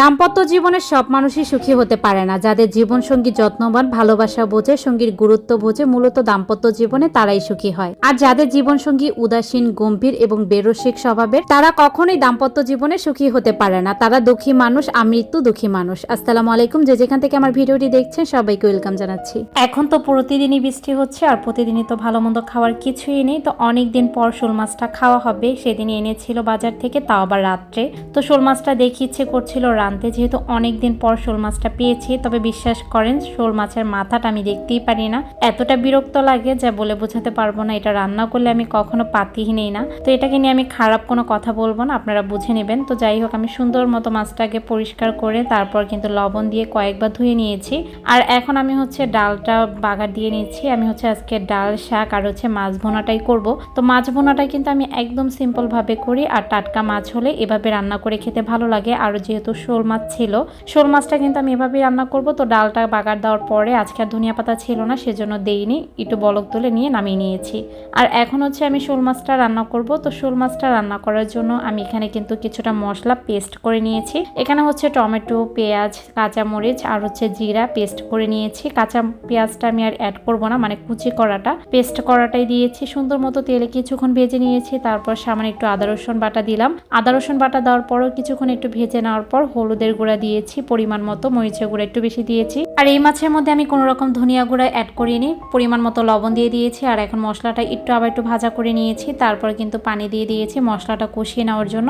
দাম্পত্য জীবনের সব মানুষই সুখী হতে পারে না। যাদের জীবনসঙ্গী যত্নবান, ভালোবাসা বোঝে, সঙ্গীর গুরুত্ব বোঝে, মূলত দাম্পত্য জীবনে তারাই সুখী হয়। আর যাদের জীবনসঙ্গী উদাসীন, গম্ভীর এবং বেরসিক স্বভাবের, তারা কখনোই দাম্পত্য জীবনে সুখী হতে পারে না। তারা দুঃখী মানুষ আমৃত্যু দুঃখী মানুষ। আসসালামু আলাইকুম। যে যেখান থেকে আমার ভিডিওটি দেখছেন, সবাইকে ওয়েলকাম জানাচ্ছি। এখন তো প্রতিদিনই বৃষ্টি হচ্ছে আর প্রতিদিনই তো ভালো মন্দ খাওয়ার কিছুই নেই। তো অনেক দিন পর শোল মাছটা খাওয়া হবে। সেদিন এনেছিল বাজার থেকে, তাও আবার রাত্রে। তো শোল মাছটা দেখে ইচ্ছে করছিল রাঁধতে যেহেতু অনেক দিন পর শোল মাছটা পেয়েছি, তবে বিশ্বাস করেন শোল মাছের মাথাটা আমি দেখতেই পারি না। এতটা বিরক্ত লাগে যা বলে বোঝাতে পারব না, এটা রান্না করলে আমি কখনো পাতিই নেই না। তো এটাকে নিয়ে আমি খারাপ কোনো কথা বলব না, আপনারা বুঝে নেবেন। তো যাই হোক, আমি সুন্দর মতো মাছটাকে পরিষ্কার করে তারপর কিন্তু লবণ দিয়ে কয়েকবার ধুয়ে নিয়েছি। আর এখন আমি হচ্ছে ডালটা বাগার দিয়ে নিচ্ছি। আমি হচ্ছে আজকে ডাল, শাক আর হচ্ছে মাছ ভোনাটাই করব। তো মাছ ভোনাটা কিন্তু আমি একদম সিম্পল ভাবে করি, আর টাটকা মাছ হলে এভাবে রান্না করে খেতে ভালো লাগে। আর যেহেতু শোল মাছ ছিল। শোল মাছটা কিন্তু আমি এভাবেই রান্না করব। তো ডালটা বাগার দেওয়ার পরে আজকে আর ধনিয়া পাতা ছিল না, সেজন্য দেইনি। একটু বলক তুলে নিয়ে নামিয়ে নিয়েছি। আর এখন হচ্ছে আমি শোল মাছটা রান্না করব। তো শোল মাছটা রান্না করার জন্য আমি এখানে কিন্তু কিছুটা মশলা পেস্ট করে নিয়েছি। এখানে হচ্ছে টমেটো, পেঁয়াজ, কাঁচামরিচ আর হচ্ছে জিরা পেস্ট করে নিয়েছি। কাঁচা পেঁয়াজটা আমি আর অ্যাড করব না মানে কুচি করাটা। পেস্ট করাটাই দিয়েছি। সুন্দর মতো তেলে কিছুক্ষণ ভেজে নিয়েছি। তারপর সামান্য একটু আদা, রসুন বাটা দিলাম। আদা, রসুন বাটা দেওয়ার পরও কিছুক্ষণ একটু ভেজে নেওয়ার পর হলুদের গুঁড়া দিয়েছি, পরিমাণ মতো মরিচের গুঁড়া একটু বেশি দিয়েছি। আর এই মাছের মধ্যে আমি কোনো রকম ধনিয়া গুঁড়া অ্যাড করিনি, পরিমাণ মতো লবণ দিয়ে দিয়েছি আর এখন মশলাটা একটু আবার একটু ভাজা করে নিয়েছি, তারপর কিন্তু পানি দিয়ে দিয়েছি মশলাটা কষিয়ে নেওয়ার জন্য।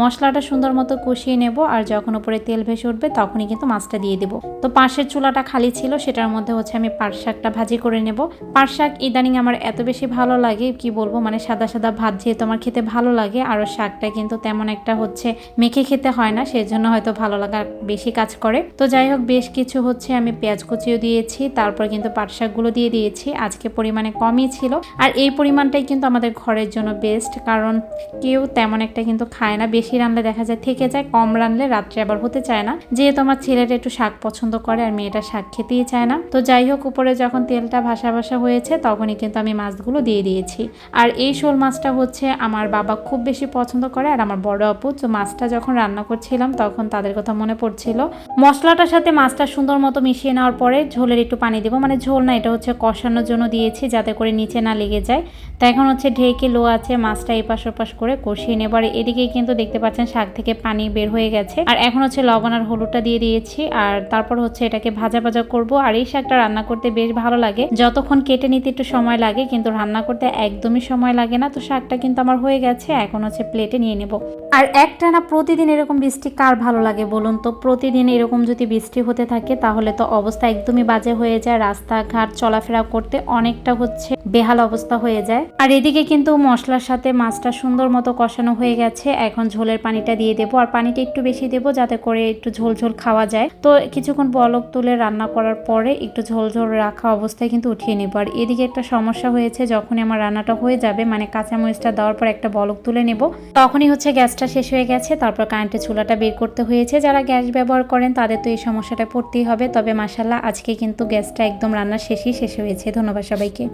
মশলাটা সুন্দর মতো কষিয়ে নেব আর যখন উপরে তেল ভেসে উঠবে তখনই কিন্তু মাছটা দিয়ে দেবো। তো পাশের চুলাটা খালি ছিল, সেটার মধ্যে হচ্ছে আমি পাট শাকটা ভাজি করে নেব। পাট শাক ইদানিং আমার এত বেশি ভালো লাগে, কি বলব মানে সাদা সাদা ভাত যেহেতু আমার খেতে ভালো লাগে, আর শাকটা কিন্তু তেমন একটা হচ্ছে মেখে খেতে হয় না, সেজন্য হয়তো ভালো লাগা বেশি কাজ করে। তো যাই হোক, বেশ কিছু হচ্ছে আমি পেঁয়াজ কুচিও দিয়েছি, তারপর কিন্তু পাট শাকগুলো দিয়ে দিয়েছি, আজকে পরিমাণে কমই ছিল। আর এই পরিমাণটাই কিন্তু আমাদের ঘরের জন্য বেস্ট কারণ কেউ তেমন একটা কিন্তু খায় না, বেশি রানলে দেখা যায় থেকে যায়, কম রানলে রাত্রে আবার হতে চায় না। যেহেতু আমার ছেলেটা একটু শাক পছন্দ করে আর মেয়েটা শাক খেতেই চায় না। তো যাই হোক, উপরে যখন তেলটা ভাসা ভাসা হয়েছে তখনই কিন্তু আমি মাছগুলো দিয়ে দিয়েছি। আর এই শোল মাছটা হচ্ছে আমার বাবা খুব বেশি পছন্দ করে আর আমার বড় আপু। তো মাছটা যখন রান্না করছিলাম তখন তাদের কথা মনে পড়ছিল। মশলাটার সাথে মাছটা সুন্দর মতো মিশিয়ে নেওয়ার পরে ঝোলের একটু পানি দেবো। মানে ঝোল না, এটা হচ্ছে কষানোর জন্য দিয়েছি যাতে করে নিচে না লেগে যায়। তো এখন হচ্ছে ঢেকে লো আছে, মাছটা এপাশ ওপাশ করে কষিয়ে নেবার এদিকে কিন্তু দেখতে পাচ্ছেন শাক থেকে পানি বের হয়ে গেছে। আর এখন হচ্ছে লবণ আর হলুদটা দিয়ে দিয়েছি। আর তারপর হচ্ছে এটাকে ভাজা ভাজা করব। আর এই শাকটা রান্না করতে বেশ ভালো লাগে। যতক্ষণ কেটে নিতে একটু সময় লাগে, কিন্তু রান্না করতে একদমই সময় লাগে না। তো শাকটা কিন্তু আমার হয়ে গেছে। এখন হচ্ছে প্লেটে নিয়ে নেব। আর একটানা প্রতিদিন এরকম বৃষ্টি কার ভালো লাগে বলুন তো? প্রতিদিন এরকম যদি বৃষ্টি হতে থাকে, তাহলে তো অবস্থা একদমই বাজে হয়ে যায়। রাস্তাঘাট চলাফেরা করতে অনেকটা হচ্ছে বেহাল অবস্থা হয়ে যায়। আর এদিকে কিন্তু মশলার সাথে মাছটা সুন্দর মতো কষানো হয়ে গেছে। এখন ঝোলের পানিটা দিয়ে দেবো। আর পানিটা একটু বেশি দেবো যাতে করে একটু ঝোল ঝোল খাওয়া যায়। তো কিছুক্ষণ বলক তুলে রান্না করার পরে একটু ঝোল ঝোল রাখা অবস্থায় কিন্তু উঠিয়ে নেব। আর এদিকে একটা সমস্যা হয়েছে, যখনই আমার রান্নাটা হয়ে যাবে মানে কাঁচামরিচটা দেওয়ার পর একটা বলক তুলে নেব, তখনই হচ্ছে গ্যাসটা শেষ হয়ে গেছে, তারপর কারেন্টের চুলাটা বের করতে হয়েছে। যারা গ্যাস ব্যবহার করেন, তাদের তো এই সমস্যাটা পড়তেই হবে। তবে মাসাল্লাহ আজকে কিন্তু গ্যাসটা একদম রান্নার শেষই শেষ হয়েছে। ধন্যবাদ সবাইকে।